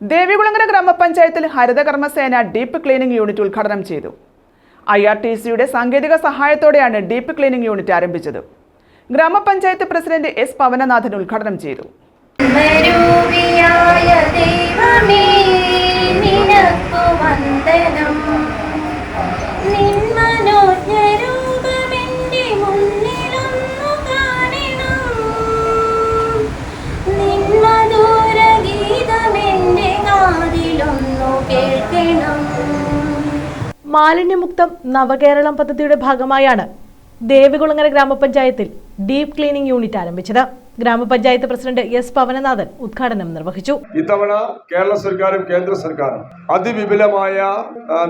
ദേവികുളങ്ങര ഗ്രാമപഞ്ചായത്തിൽ ഹരിതകർമ്മസേന deep cleaning unit ഉദ്ഘാടനം ചെയ്തു. ഐ ആർ ടി സിയുടെ സാങ്കേതിക സഹായത്തോടെയാണ് ഡീപ്പ് ക്ലീനിംഗ് യൂണിറ്റ് ആരംഭിച്ചത്. ഗ്രാമപഞ്ചായത്ത് പ്രസിഡന്റ് എസ് പവനനാഥൻ ഉദ്ഘാടനം ചെയ്തു. മാലിന്യമുക്തം നവകേരളം പദ്ധതിയുടെ ഭാഗമായാണ് ദേവികുളങ്ങര ഗ്രാമപഞ്ചായത്തിൽ ഡീപ് ക്ലീനിംഗ് യൂണിറ്റ് ആരംഭിച്ചത്. ഗ്രാമപഞ്ചായത്ത് പ്രസിഡന്റ് എസ് പവനനാഥൻ ഉദ്ഘാടനം നിർവഹിച്ചു. ഇത്തവണ കേരള സർക്കാരും കേന്ദ്ര സർക്കാരും അതിവിപുലമായ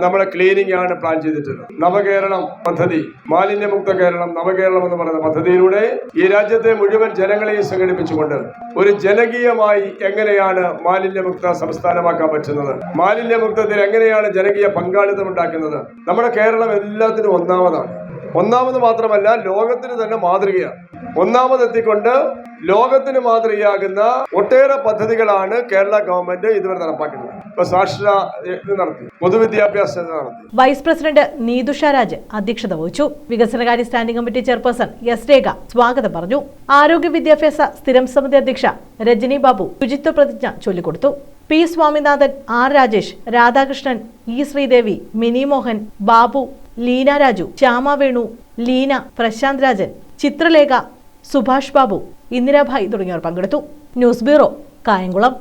നമ്മുടെ ക്ലീനിങ് ആണ് പ്ലാൻ ചെയ്തിട്ടുള്ളത്. നവകേരളം പദ്ധതി മാലിന്യമുക്ത കേരളം നവകേരളം എന്ന് പറയുന്ന പദ്ധതിയിലൂടെ ഈ രാജ്യത്തെ മുഴുവൻ ജനങ്ങളെയും സംഘടിപ്പിച്ചുകൊണ്ട് ഒരു ജനകീയമായി എങ്ങനെയാണ് മാലിന്യമുക്ത സംസ്ഥാനമാക്കാൻ പറ്റുന്നത്? മാലിന്യമുക്തത്തിൽ എങ്ങനെയാണ് ജനകീയ പങ്കാളിത്തം ഉണ്ടാക്കുന്നത്? നമ്മുടെ കേരളം എല്ലാത്തിനും ഒന്നാമതാണ്. ഒന്നാമത് മാത്രമല്ല ലോകത്തിന് തന്നെ മാതൃകയാണ്. ഒന്നാമതെത്തിക്കൊണ്ട് ലോകത്തിന് മാതൃകയാകുന്ന ഒട്ടേറെ പദ്ധതികളാണ് കേരള ഗവൺമെന്റ് ഇതുവരെ നടപ്പാക്കുന്നത് പൊതുവിദ്യാഭ്യാസം വൈസ് പ്രസിഡന്റ് നീതുഷ രാജ് അധ്യക്ഷത വഹിച്ചു. വികസനകാര്യ standing committee chairperson S Rekha സ്വാഗതം പറഞ്ഞു. ആരോഗ്യ വിദ്യാഭ്യാസ സ്ഥിരം സമിതി അധ്യക്ഷ രജനി ബാബു ശുചിത്വ പ്രതിജ്ഞ ചൊല്ലിക്കൊടുത്തു. P. Swaminathan R. Rajesh Radhakrishnan E. Sreedevi Mini Mohan Babu Leena Raju Shyama Venu Leena Prashanth Rajan Chithralekha Subhash Babu Indirabhai തുടങ്ങിയവർ പങ്കെടുത്തു. News bureau Kayamkulam.